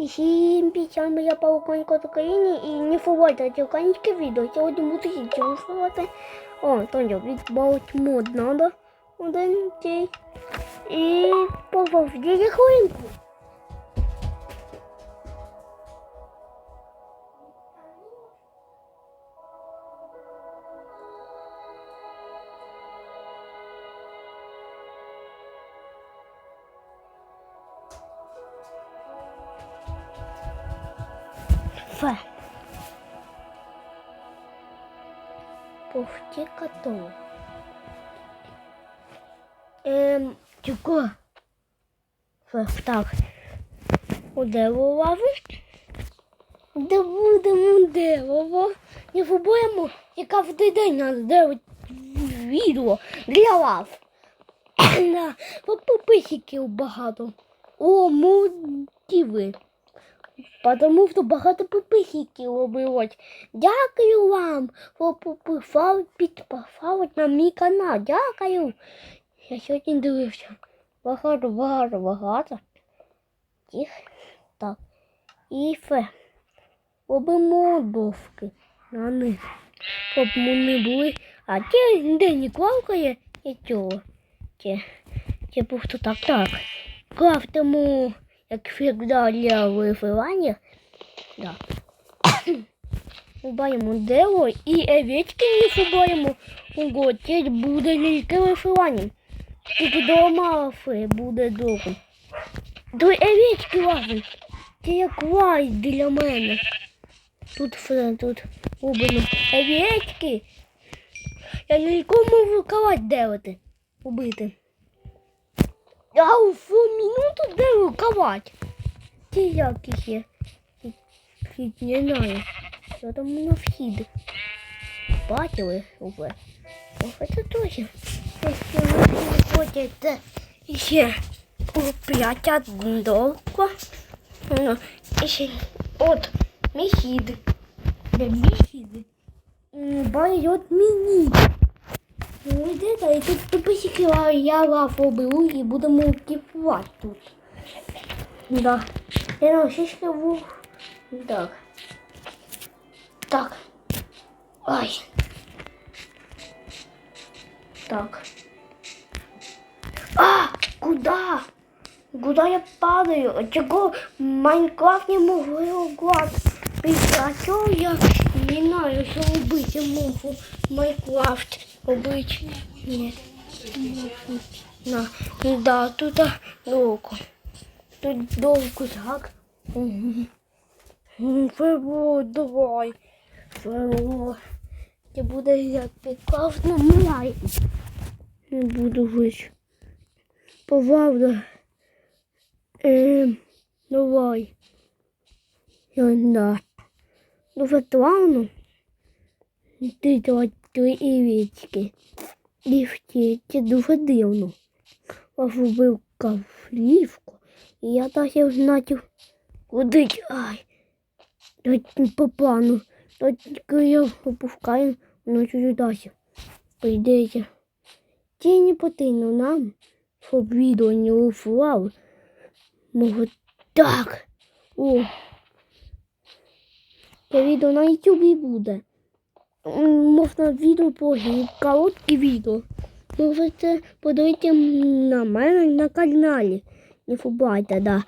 І всім пічам я пауконько з України і не фувайте це українське відео. Сьогодні буду її фувати. О, Тоня, відбавить мод надо. Один цей. І пововділи хвилинку. Фе. Повті коту. Ем, чого? Так. Удево лаву. Де будемо дерево? Не фубуємо, яка в день надо делать відео для вас. Пописиків багато. О, мотиви. Потому що багато підписників обивать. Дякую вам, що пописали, підписали на мій канал. Дякую. Я сьогодні дивився. Багато, багато, багато. Їх. Так. І фе. Робимо довки на них. Щоб вони були. А ті де не клавкає і цього. Ті просто так. Так. Крафтимо як всегда для вифивання. Да. Убаємо дерево і овечки не фубаємо. Ого, теперь буде лільки вифивання. Тільки до мафи буде довго. До овечки важно. Це як лай для мене. Тут все, тут убили овечки. Я лілько можу делати. Убити. А у минуту де рукавать. Ті яких є. Вхід не знаю. Що там на вхід? Бачили уже. Ох, це точно. Якщо ви хочете ще купляти одного. Ну, і ще от міхід. Де міхід? Байот мені. Ну, йдете, і тут туписики я лафу беру і будемо кіпувати тут. Да. Я на шишки вух. Так. Так. Ай. Так. А! Куда? Куда я падаю? А Чего Майнкрафт не могу глаз? Пикачу я не знаю, что убить я могу Майнкрафт Убить. Нет. На, да, тут а, довго. Тут довго так. Фево, давай. Фево. Це буде як Майнкрафт на май. Не буду вич. Правда. Ем, давай. Я да. Дуже плавно. Ти давай три івічки. І вті, це дуже дивно. Аж вбив кафлівку. І я так знатив, куди. Ай. По плану. Тільки я опускаю, воно чуть далі. Прийдеться. Ті не потрібно нам, щоб відео не уфлав. Може так. О. Це відео на YouTube буде. Можна відео по короткі відео. Можете подивитися на мене на каналі. Не фубайте, да.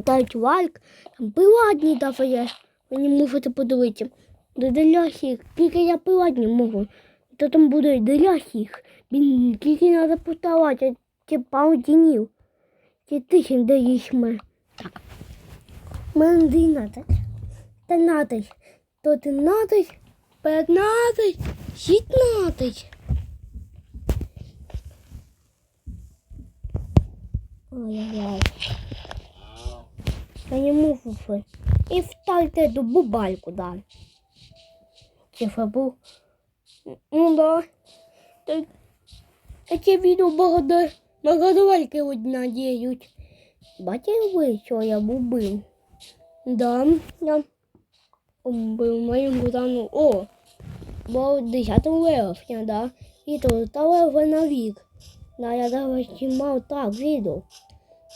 Ставить лайк. Там приладні даває. Ви не можете подивитися. До. Тільки я приладні можу. То там буде деляхів. Він тільки треба поставати. Це пару днів. Це тисяч де їсьме. Так. Мене динадцять. Тринадцять. То тринадцять. П'ятнадцять. Шістнадцять. Ой-ой-ой. Я не можу вже. І вставте до бубальку, да. Чи фабу? Ну да. Так. Эти відео багато нагадувальки одна діють. Бачите ви, що я бубив? Да, я бубив моїм бутану. О, бо 10 вересня, да. І то стало на вік. Да, я зараз знімав так відео.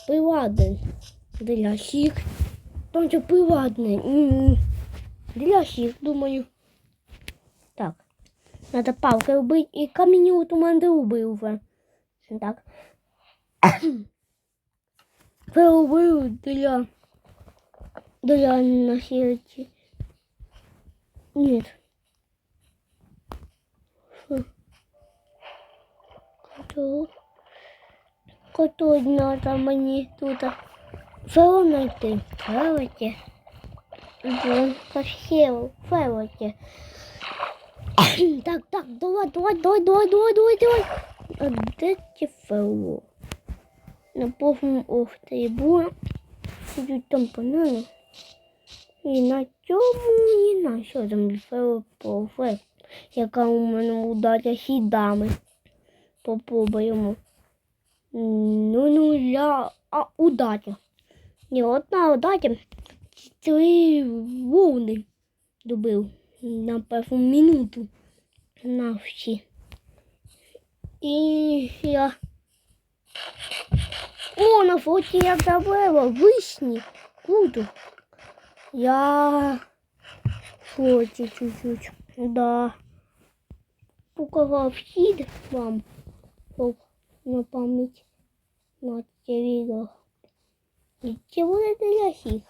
Приладен для всіх Там це приватне. М, Для всіх, думаю. Так. Надо палки робити і камінь у мене робив вже. Так. Це робив для... Для насілки. Ні. Коту. Коту надо мені тут. Феоті. Блин, совсем Феоті. Так, так, давай, давай, давай, давай, давай, давай, давай. А де ті Фео? На повному офтері було. Сидють там банани. І на цьому, і на що там Фео пове. Яка у мене удача сідами. Попробуємо. Ну, ну, ля, а удача. Ні, одна удача. Три волни добив на першу минуту на всі. І я. О, на фоті я забила вишні. Круто. Я фоті чуть-чуть. Да. Показав хід вам випав на пам'ять на це відео. І це буде для всіх.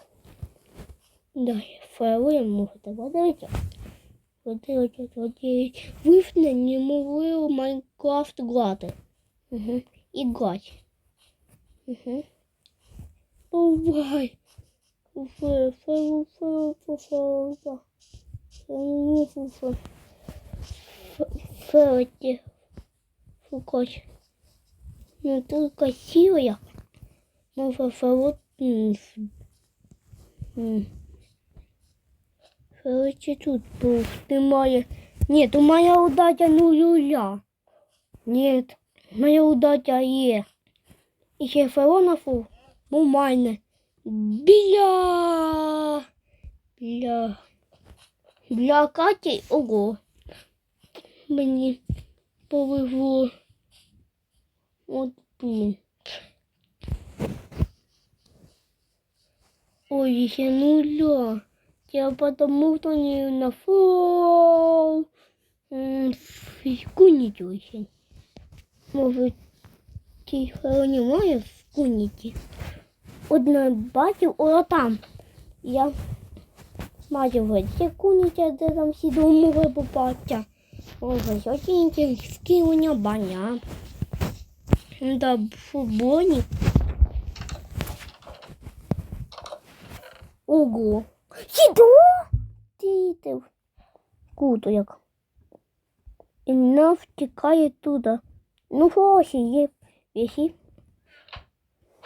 Далі файлуємо можете подивитися. Подивитися, подивитися. Вифне неможливо Майнкрафт грати. Угу. І грати. Угу. Бувай. Фейл, фейл, фейл, фейл, фейл, фейл, фейл, фейл, Лукач. Ну только сила, но фаворит Короче, тут був. Немає. Ні, у моя удача ну Юля. Ні, моя удача є. І ще фаронафу майне. Бля. Бля. Бля Каті, ого. Мені повезло. От блін. Ой, ще нуля. Я потому что не на фол. Куніті очень. Може, тихо немає в куніті. Одна бачив, о там. Я бачив ці куніті, де там всі домови попаться. Ого, сьогодні скинув баня. Да, в футболі. Ого. Сіду? Діти. Круто як. І вона втікає туди. Ну, ось є вісі.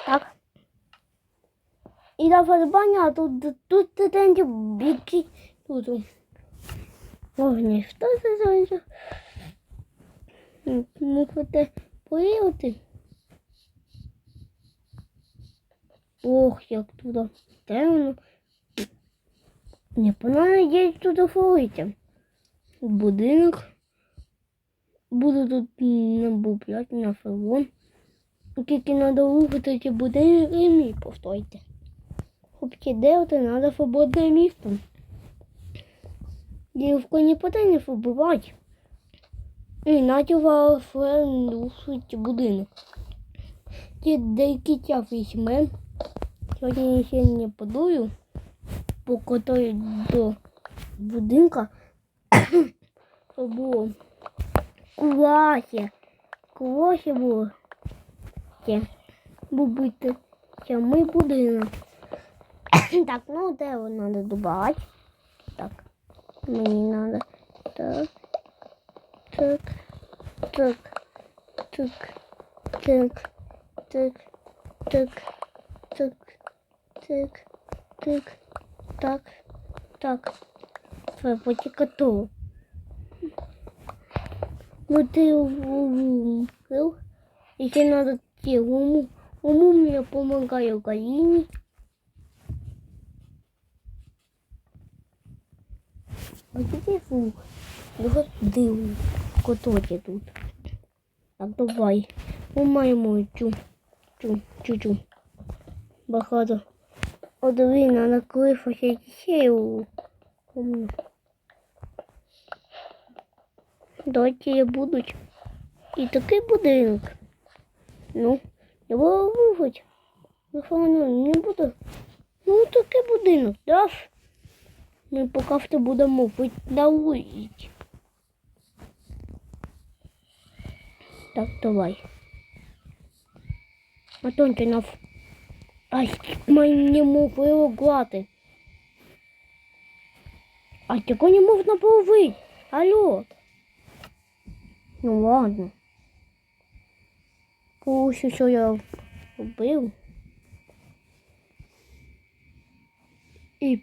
Так. І на фарбання тут, тут тенді біки тут. Вогні, що це за... Ну, хоте поїхати. Ох, як туди темно. Не понадіюсь туди фолити. Будинок. Буду тут набупляти на фелон. Тільки треба рухати ті будинок і мій постойте. Хлопці, де треба свободне місто. Дівку не потрібно вбивати. І натювала френдушить будинок. Ті деякі тя візьме. Сьогодні я ще не подую по котрій до будинка то було класі. Класі було. Це бути сьомий будинок. так, ну де його треба добавити? Мені треба. Так. Так. Так. Так. Так. Так. Так. Так. Так. Так. Так, так. Це потікату. Ну ти вбив. І ще надо ті уму. Уму мені допомагає Ну такий звук. Диву. Кототі тут. Так, давай. Умаємо чу. Чу, чу, чу. Багато. Одовіна на клифах я сіл. Доті будуть. І такий будинок. Ну, його виводь. Виховану не буду. Ну такий будинок, да? Ми поки що будемо вийти на вулиці. Так, давай. Антонче, на... Ай, мені можливо грати. А чого не можна було вийти? Алло. Ну ладно. Пусть що я вбив. І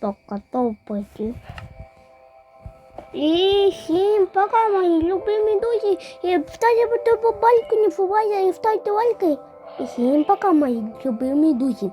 так, готов пойти. І всім пока, мої любимі друзі. І ставте по балку, не бувайте, і ставте лайки. І всім пока, мої любимі друзі.